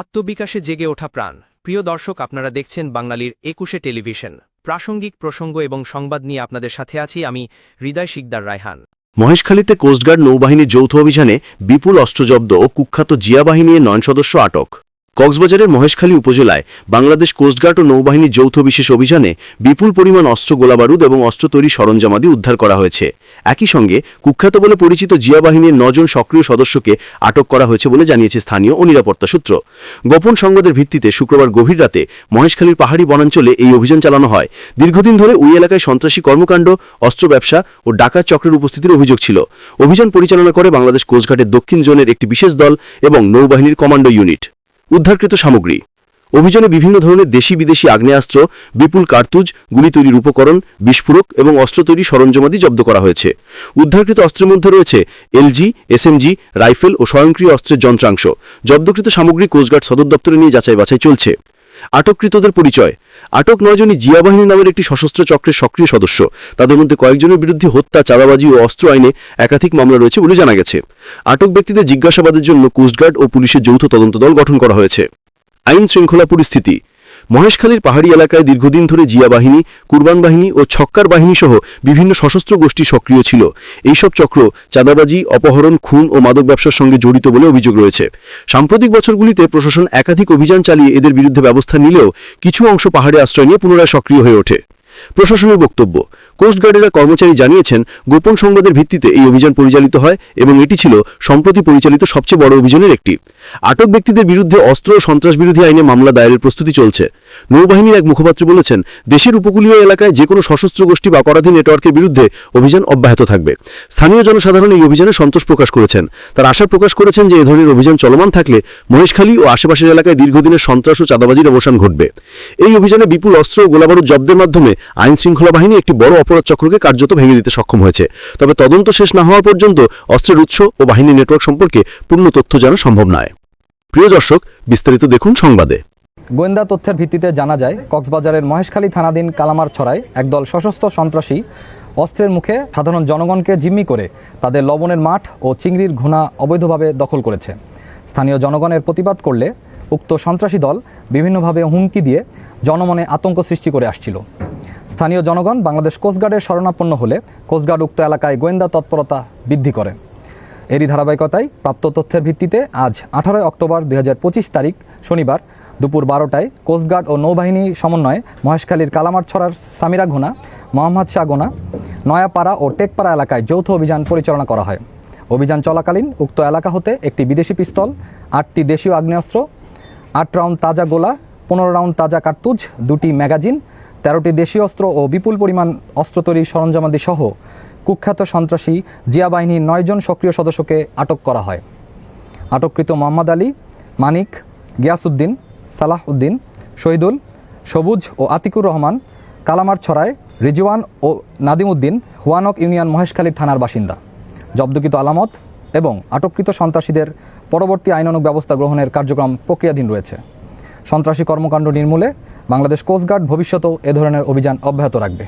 আত্মবিকাশে জেগে ওঠা প্রাণ। প্রিয় দর্শক, আপনারা দেখছেন বাঙালির একুশে টেলিভিশন। প্রাসঙ্গিক প্রসঙ্গ এবং সংবাদ নিয়ে আপনাদের সাথে আছি আমি হৃদয় শিকদার রায়হান। মহেশখালীতে কোস্টগার্ড নৌবাহিনীর যৌথ অভিযানে বিপুল অস্ত্রজব্দ ও কুখ্যাত জিয়া বাহিনীর নয়ন সদস্য আটক। কক্সবাজারের মহেশখালী উপজেলায় বাংলাদেশ কোস্টগার্ড ও নৌবাহিনীর যৌথ বিশেষ অভিযানে বিপুল পরিমাণ অস্ত্র গোলাবারুদ এবং অস্ত্র তৈরি সরঞ্জামাদি উদ্ধার করা হয়েছে। একই সঙ্গে কুখ্যাত বলে পরিচিত জিয়া বাহিনীর নজন সক্রিয় সদস্যকে আটক করা হয়েছে বলে জানিয়েছে স্থানীয় ও নিরাপত্তা সূত্র। গোপন সংবাদের ভিত্তিতে শুক্রবার গভীর রাতে মহেশখালীর পাহাড়ি বনাঞ্চলে এই অভিযান চালানো হয়। দীর্ঘদিন ধরে ওই এলাকায় সন্ত্রাসী কর্মকাণ্ড, অস্ত্র ব্যবসা ও ডাকাত চক্রের উপস্থিতির অভিযোগ ছিল। অভিযান পরিচালনা করে বাংলাদেশ কোস্টগার্ডের দক্ষিণ জোনের একটি বিশেষ দল এবং নৌবাহিনীর কমান্ডো ইউনিট। উদ্ধারকৃত সামগ্রী। অভিযানে বিভিন্ন ধরনের দেশি বিদেশি আগ্নেয়াস্ত্র, বিপুল কার্তুজ, গুলি তৈরির উপকরণ, বিস্ফোরক এবং অস্ত্র তৈরি সরঞ্জামাদি জব্দ করা হয়েছে। উদ্ধারকৃত অস্ত্রের মধ্যে রয়েছে এলজি, এসএমজি, রাইফেল ও স্বয়ংক্রিয় অস্ত্রের যন্ত্রাংশ। জব্দকৃত সামগ্রী কোস্টগার্ড সদর দপ্তরে নিয়ে যাচাই বাছাই চলছে। আটককৃতদের পরিচয়। আটক নয়জনই জিয়া বাহিনী নামের একটি সশস্ত্র চক্রের সক্রিয় সদস্য। তাদের মধ্যে কয়েকজনের বিরুদ্ধে হত্যা, চাঁদাবাজি ও অস্ত্র আইনে একাধিক মামলা রয়েছে বলে জানা গেছে। আটক ব্যক্তিদের জিজ্ঞাসাবাদের জন্য কোস্টগার্ড ও পুলিশের যৌথ তদন্ত দল গঠন করা হয়েছে। আইন শৃঙ্খলা পরিস্থিতি। মহেশখালীর পাহাড়ি এলাকায় দীর্ঘদিন ধরে জিয়া বাহিনী, কুরবান বাহিনী ও ছক্কার বাহিনী সহ বিভিন্ন সশস্ত্র গোষ্ঠী সক্রিয় ছিল। এইসব চক্র চাঁদাবাজি, অপহরণ, খুন ও মাদক ব্যবসার সঙ্গে জড়িত বলে অভিযোগ রয়েছে। সাম্প্রতিক বছরগুলিতে প্রশাসন একাধিক অভিযান চালিয়ে এদের বিরুদ্ধে ব্যবস্থা নিলেও কিছু অংশ পাহাড়ে আশ্রয় নিয়ে পুনরায় সক্রিয় হয়ে ওঠে। প্রশাসনের বক্তব্য কোস্টগার্ডেরা কর্মচারী জানিয়েছেন, গোপন সংবাদের ভিত্তিতে এই অভিযান পরিচালিত হয় এবং এটি ছিল সম্প্রতি পরিচালিত সবচেয়ে বড় অভিযানের একটি। আটক ব্যক্তিদের বিরুদ্ধে অস্ত্র ও সন্ত্রাস বিরোধী আইনে মামলা দায়েরের প্রস্তুতি চলছে। নৌবাহিনীর এক মুখপাত্র বলেছেন, দেশের উপকূলীয় এলাকায় যে কোনো সশস্ত্র গোষ্ঠী বা অপরাধী নেটওয়ার্কের বিরুদ্ধে অভিযান অব্যাহত থাকবে। স্থানীয় জনসাধারণ এই অভিযানে সন্তোষ প্রকাশ করেছেন। তার আশা প্রকাশ করেছেন যে এ ধরনের অভিযান চলমান থাকলে মহেশখালী ও আশেপাশের এলাকায় দীর্ঘদিনের সন্ত্রাস ও চাঁদাবাজির অবসান ঘটবে। এই অভিযানে বিপুল অস্ত্র ও গোলাবারুদ জব্দের মাধ্যমে আইন শৃঙ্খলা বাহিনী একটি বড় অপরাধ চক্রকে কার্যত ভেঙে দিতে সক্ষম হয়েছে। তবে তদন্ত শেষ না হওয়া পর্যন্ত অস্ত্রের উৎস ও বাহিনী নেটওয়ার্ক সম্পর্কে পূর্ণ তথ্য জানা সম্ভব নয়। প্রিয় দর্শক, বিস্তারিত দেখুন সংবাদে। গোয়েন্দা তথ্যের ভিত্তিতে জানা যায়, কক্সবাজারের মহেশখালী থানাধীন কালামার ছড়ায় একদল সশস্ত্র সন্ত্রাসী অস্ত্রের মুখে সাধারণ জনগণকে জিম্মি করে তাদের লবণের মাঠ ও চিংড়ির ঘোনা অবৈধভাবে দখল করেছে। স্থানীয় জনগণের প্রতিবাদ করলে উক্ত সন্ত্রাসী দল বিভিন্নভাবে হুমকি দিয়ে জনমনে আতঙ্ক সৃষ্টি করে আসছিল। স্থানীয় জনগণ বাংলাদেশ কোস্টগার্ডের শরণাপন্ন হলে কোস্টগার্ড উক্ত এলাকায় গোয়েন্দা তৎপরতা বৃদ্ধি করে। এরই ধারাবাহিকতায় প্রাপ্ত তথ্যের ভিত্তিতে আজ আঠারোই অক্টোবর দুই হাজার পঁচিশ তারিখ, শনিবার দুপুর বারোটায় কোস্টগার্ড ও নৌবাহিনী সমন্বয়ে মহেশখালীর কালামার ছড়ার সামিরা ঘোনা, মোহাম্মদ শাহ গোনা নয়াপাড়া ও টেকপাড়া এলাকায় যৌথ অভিযান পরিচালনা করা হয়। অভিযান চলাকালীন উক্ত এলাকা হতে একটি বিদেশি পিস্তল, আটটি দেশীয় আগ্নেয়াস্ত্র, আট রাউন্ড তাজা গোলা, পনেরো রাউন্ড তাজা কার্তুজ, দুটি ম্যাগাজিন, তেরোটি দেশীয় অস্ত্র ও বিপুল পরিমাণ অস্ত্র তৈরির সরঞ্জামাদি সহ কুখ্যাত সন্ত্রাসী জিয়া বাহিনীর নয়জন সক্রিয় সদস্যকে আটক করা হয়। আটককৃত মোহাম্মদ আলী, মানিক, গিয়াসউদ্দিন সালাহ উদ্দিন শহীদুল, সবুজ ও আতিকুর রহমান, কালামার ছড়ায় রিজওয়ান ও নাদিম উদ্দিন হুয়ানক ইউনিয়ন মহেশখালী থানার বাসিন্দা। জব্দকৃত আলামত এবং আটককৃত সন্ত্রাসীদের পরবর্তী আইনানুগ ব্যবস্থা গ্রহণের কার্যক্রম প্রক্রিয়াধীন রয়েছে। সন্ত্রাসী কর্মকাণ্ড নির্মূলে বাংলাদেশ কোস্টগার্ড ভবিষ্যতেও এ ধরনের অভিযান অব্যাহত রাখবে।